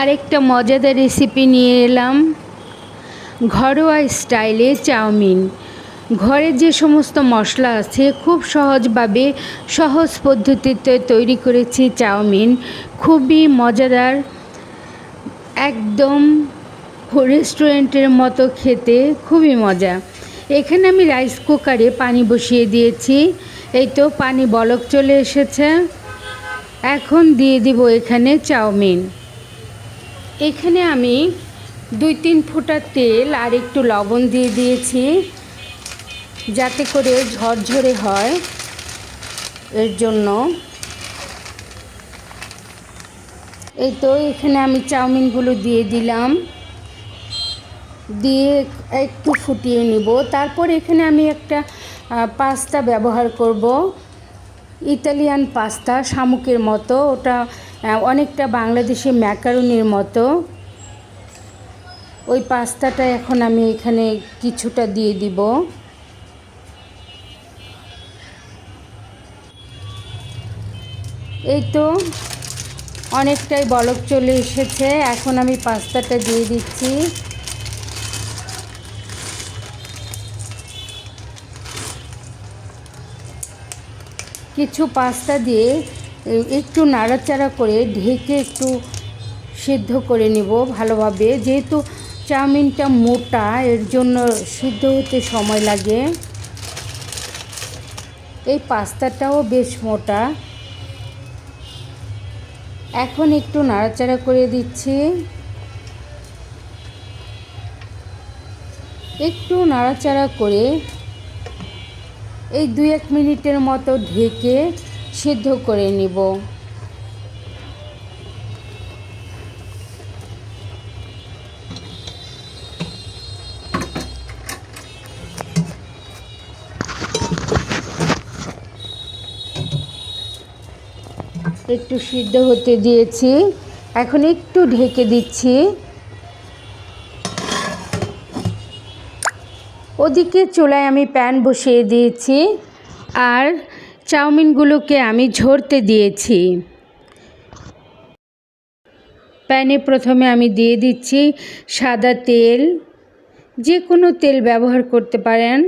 আরেকটা মজাদার রেসিপি নিয়ে এলাম। ঘরোয়া স্টাইলে চাউমিন। ঘরে যে সমস্ত মশলা আছে, খুব সহজভাবে, সহজ পদ্ধতিতে তৈরি করেছি চাউমিন। খুবই মজাদার। একদম রেস্টুরেন্টের মতো খেতে, খুবই মজা। এখানে আমি রাইস কুকারে পানি বসিয়ে দিয়েছি। এই তো পানি বলক চলে এসেছে। এখন দিয়ে দিব এখানে চাউমিন। এখানে আমি দুই তিন ফোঁটা তেল আর একটু লবণ দিয়ে দিয়েছি, যাতে করে ঝরঝরে হয় এর জন্য। এই তো এখানে আমি চাউমিনগুলো দিয়ে দিলাম। দিয়ে একটু ফুটিয়ে নিব। তারপর এখানে আমি একটা পাস্তা ব্যবহার করব। ইতালিয়ান পাস্তা শামুকের মতো। ওটা অনেকটা বাংলাদেশি ম্যাকারনির মতো। ওই পাস্তাটা এখন আমি এখানে কিছুটা দিয়ে দিব। এই তো অনেকটাই বলক চলে এসেছে, এখন আমি পাস্তাটা দিয়ে দিচ্ছি। কিছু পাস্তা দিয়ে একটু নাড়াচাড়া করে ঢেকে একটু সিদ্ধ করে নেব ভালোভাবে। যেহেতু চাউমিনটা মোটা, এর জন্য সিদ্ধ হতে সময় লাগে। এই পাস্তাটাও বেশ মোটা। এখন একটু নাড়াচাড়া করে দিচ্ছি। একটু নাড়াচাড়া করে এই দুই এক মিনিটের মতো ঢেকে সিদ্ধ করে নিব। একটু সিদ্ধ হতে দিয়েছি। এখন একটু ঢেকে দিচ্ছি। ওদিকে চুলায় আমি প্যান বসিয়ে দিয়েছি। আর চাউমিনগুলোকে আমি ঝরতে দিয়েছি। প্যানে প্রথমে আমি দিয়ে দিচ্ছি সাদা তেল। যে কোনো তেল ব্যবহার করতে পারেন।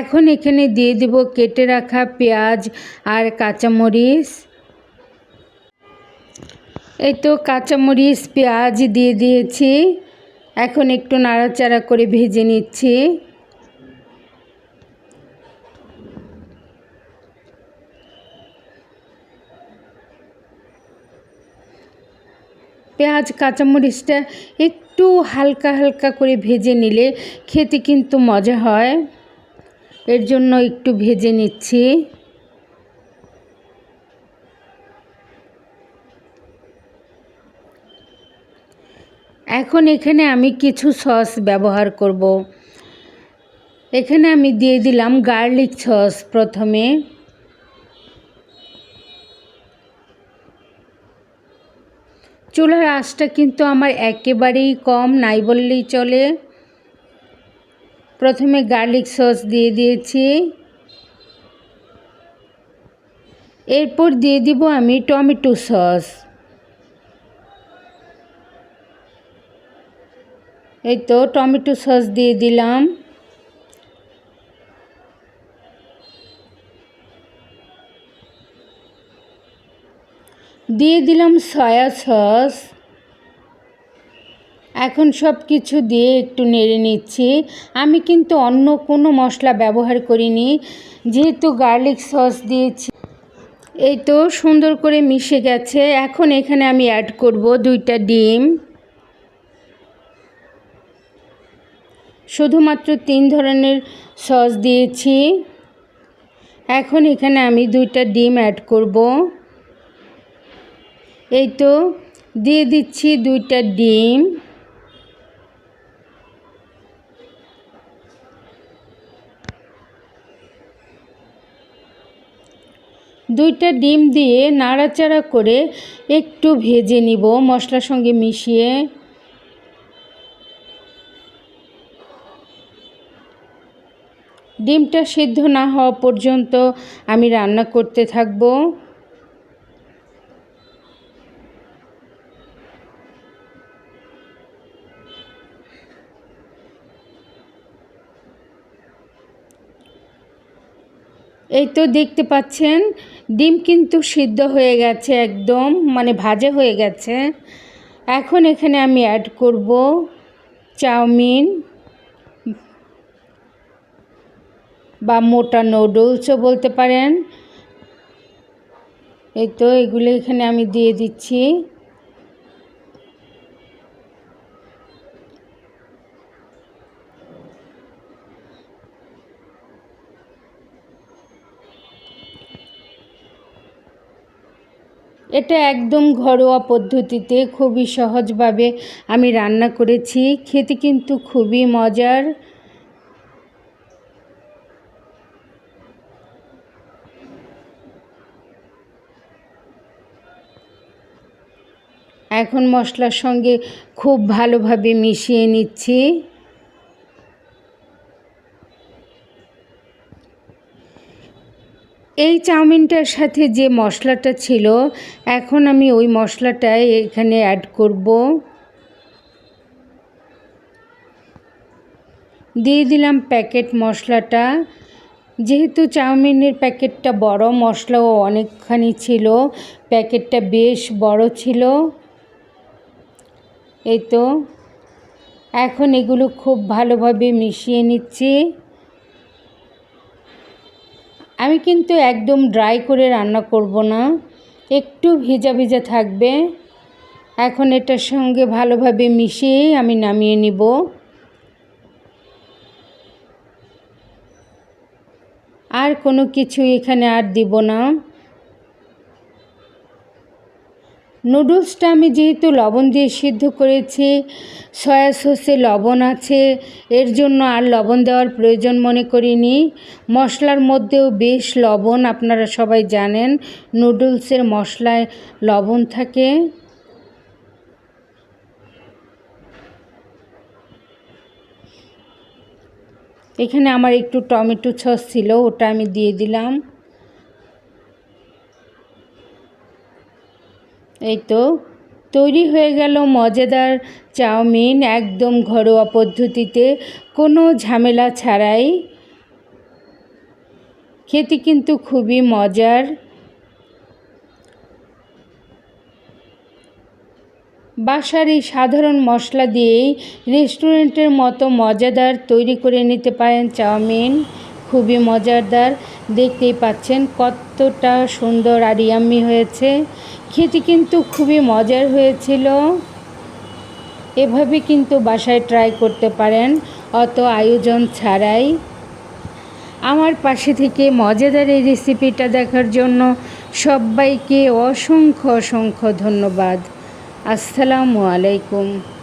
এখন এখানে দিয়ে দেব কেটে রাখা পেঁয়াজ আর কাঁচামরিচ। এই তো কাঁচামরিচ, পেঁয়াজ দিয়ে দিয়েছি। এখন একটু নাড়াচাড়া করে ভেজে নিচ্ছি। পেঁয়াজ, কাঁচামরিচটা একটু হালকা হালকা করে ভেজে নিলে খেতে কিন্তু মজা হয়। এর জন্য একটু ভেজে নিচ্ছি। এখন এখানে আমি কিছু সস ব্যবহার করব। এখানে আমি দিয়ে দিলাম গার্লিক সস প্রথমে। চুলার আঁচটা কিন্তু আমার একেবারেই কম, নাই বললেই চলে। প্রথমে গার্লিক সস দিয়ে দিয়েছি। এরপর দিয়ে দিব আমি টমেটো সস। এই তো টমেটো সস দিয়ে দিলাম। দিয়ে দিলাম সয়া সস। এখন সব কিছু দিয়ে একটু নেড়ে নিচ্ছি। আমি কিন্তু অন্য কোনো মশলা ব্যবহার করিনি, যেহেতু গার্লিক সস দিয়েছি। এই তো সুন্দর করে মিশে গেছে। এখন এখানে আমি অ্যাড করব দুইটা ডিম। শুধুমাত্র তিন ধরনের সস দিয়েছি। এখন এখানে আমি দুইটা ডিম অ্যাড করব। এই তো, দিয়ে দিচ্ছি দুইটা ডিম। দুইটা ডিম দিয়ে নাড়াচাড়া করে একটু ভেজে নিব মশলার সঙ্গে মিশিয়ে। ডিমটা সিদ্ধ না হওয়া পর্যন্ত আমি রান্না করতে থাকব। এই তো দেখতে পাচ্ছেন, ডিম কিন্তু সিদ্ধ হয়ে গেছে একদম মানে ভাজা হয়ে গেছে। এখন এখানে আমি অ্যাড করব চাউমিন বা মোটা নুডলসও বলতে পারেন। এই তো এগুলো এখানে আমি দিয়ে দিচ্ছি। এটা একদম ঘরোয়া পদ্ধতিতে খুবই সহজভাবে আমি রান্না করেছি। খেতে কিন্তু খুবই মজার। এখন মশলার সঙ্গে খুব ভালোভাবে মিশিয়ে নিচ্ছি। এই চাউমিনটার সাথে যে মশলাটা ছিল, এখন আমি ওই মশলাটাই এখানে অ্যাড করব। দিয়ে দিলাম প্যাকেট মশলাটা। যেহেতু চাউমিনের প্যাকেটটা বড় মশলাও অনেকখানি ছিল, প্যাকেটটা বেশ বড় ছিল। এই তো, এখন এগুলো খুব ভালোভাবে মিশিয়ে নিচ্ছি। আমি কিন্তু একদম ড্রাই করে রান্না করব না। একটু ভিজা ভিজা থাকবে। এখন এটার সঙ্গে ভালোভাবে মিশিয়েই আমি নামিয়ে নিব। আর কোনো কিছু এখানে আর দিব না। নুডলসটা আমি যেহেতু লবণ দিয়ে সিদ্ধ করেছি, সয়া সসে লবণ আছে, এর জন্য আর লবণ দেওয়ার প্রয়োজন মনে করিনি। মশলার মধ্যেও বেশ লবণ, আপনারা সবাই জানেন, নুডলসের মশলায় লবণ থাকে। এখানে আমার একটু টমেটো সস ছিল, ওটা আমি দিয়ে দিলাম। এই তো, তৈরি হয়ে গেল মজাদার চাউমিন একদম ঘরোয়া পদ্ধতিতে, কোনো ঝামেলা ছাড়াই। খেতে কিন্তু খুবই মজার। বাসার এই সাধারণ মশলা দিয়েই রেস্টুরেন্টের মতো মজাদার তৈরি করে নিতে পারেন চাউমিন। খুবই মজাদার। দেখতেই পাচ্ছেন কতটা সুন্দর আর ইয়াম্মি হয়েছে। খেতে কিন্তু খুবই মজার হয়েছিল। এভাবে কিন্তু বাসায় ট্রাই করতে পারেন, অত আয়োজন ছাড়াই। আমার পাশে থেকে মজাদার এই রেসিপিটা দেখার জন্য সবাইকে অসংখ্য অসংখ্য ধন্যবাদ। আসসালামু আলাইকুম।